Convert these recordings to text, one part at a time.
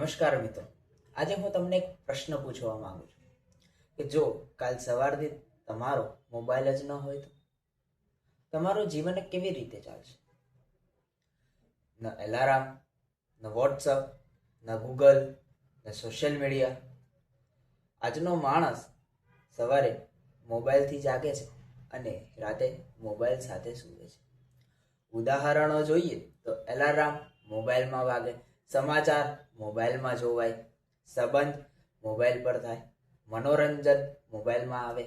નમસ્કાર મિત્રો. આજે હું તમને એક પ્રશ્ન પૂછવા માંગુ છું કે જો કાલ સવારથી તમારો મોબાઈલ જ ન હોય તો? તમારું જીવન કેવી રીતે ચાલશે? ન એલાર્મ, ન વોટ્સઅપ, ન ગૂગલ, ન સોશિયલ મીડિયા. આજનો માણસ સવારે મોબાઈલથી જાગે છે અને રાતે મોબાઈલ સાથે સૂવે છે. ઉદાહરણો જોઈએ તો એલાર્મ મોબાઈલમાં વાગે. સમાચાર મોબાઈલમાં જોવાય, સંબંધ મોબાઈલ પર થાય, મનોરંજન મોબાઈલમાં આવે.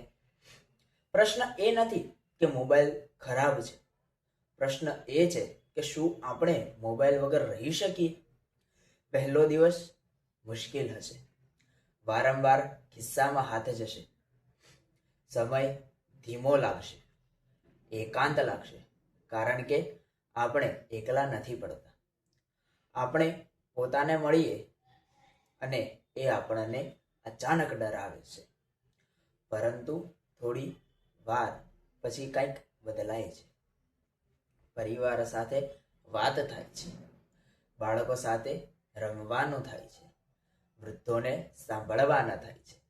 પ્રશ્ન એ નથી કે મોબાઈલ ખરાબ છે. પ્રશ્ન એ છે કે શું આપણે મોબાઈલ વગર રહી શકીએ? પહેલો દિવસ મુશ્કેલ હશે. વારંવાર ખિસ્સામાં હાથ જશે. સમય ધીમો લાગશે. એકાંત લાગશે. કારણ કે આપણે એકલા નથી પડતા. આપણે પોતાને મળીએ અને એ આપણને અચાનક ડરાવે છે. પરંતુ થોડી વાર પછી કંઈક બદલાય છે. પરિવાર સાથે વાત થાય છે. બાળકો સાથે રમવાનું થાય છે. વૃદ્ધોને સાંભળવાના થાય છે.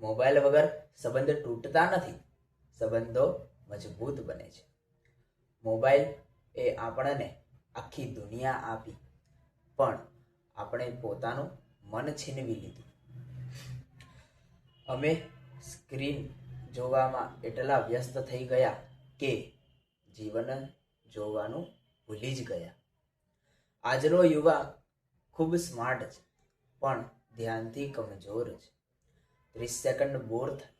મોબાઈલ વગર સંબંધ તૂટતા નથી. સંબંધો મજબૂત બને છે. મોબાઈલ એ આપણને આખી દુનિયા આપી પણ આપણે પોતાનું મન છીનવી લીધું. અમે સ્ક્રીન જોવામાં એટલા વ્યસ્ત થઈ ગયા કે જીવન જોવાનું ભૂલી જ ગયા. આજનો યુવા ખૂબ સ્માર્ટ છે, પણ ધ્યાનથી કમજોર છે. ત્રીસ સેકન્ડ બોર થાય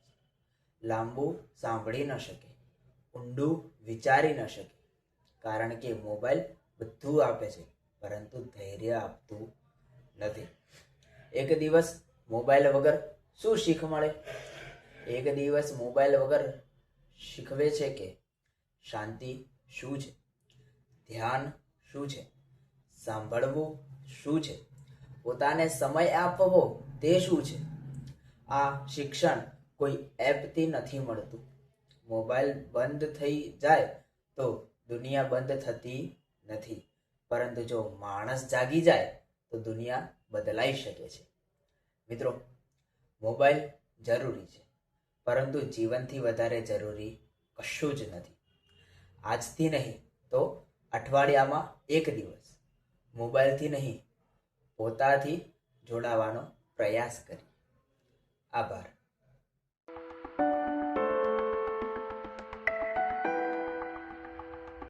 લાંબુ સાંભળી ન શકે, ઊંડું વિચારી ન શકે, કારણ કે મોબાઈલ બધું આપે છે. પરંતુ ધૈર્ય આપતું નથી. એક દિવસ મોબાઈલ વગર શું શીખ મળે? એક દિવસ મોબાઈલ વગર શીખવે છે કે શાંતિ શું છે? ધ્યાન શું છે? સાંભળવું શું છે? પોતાને સમય આપવો તે શું છે? આ શિક્ષણ કોઈ એપથી નથી મળતું. મોબાઈલ બંધ થઈ જાય તો દુનિયા બંધ થતી નથી. પરંતુ જો માણસ જાગી જાય, તો દુનિયા બદલાઈ શકે છે. મિત્રો, મોબાઈલ જરૂરી છે, પરંતુ જીવનથી વધારે જરૂરી કશું જ નથી. આજથી નહીં તો અઠવાડિયામાં એક દિવસ મોબાઈલથી નહીં, પોતાથી જોડાવાનો પ્રયાસ કરી આભાર.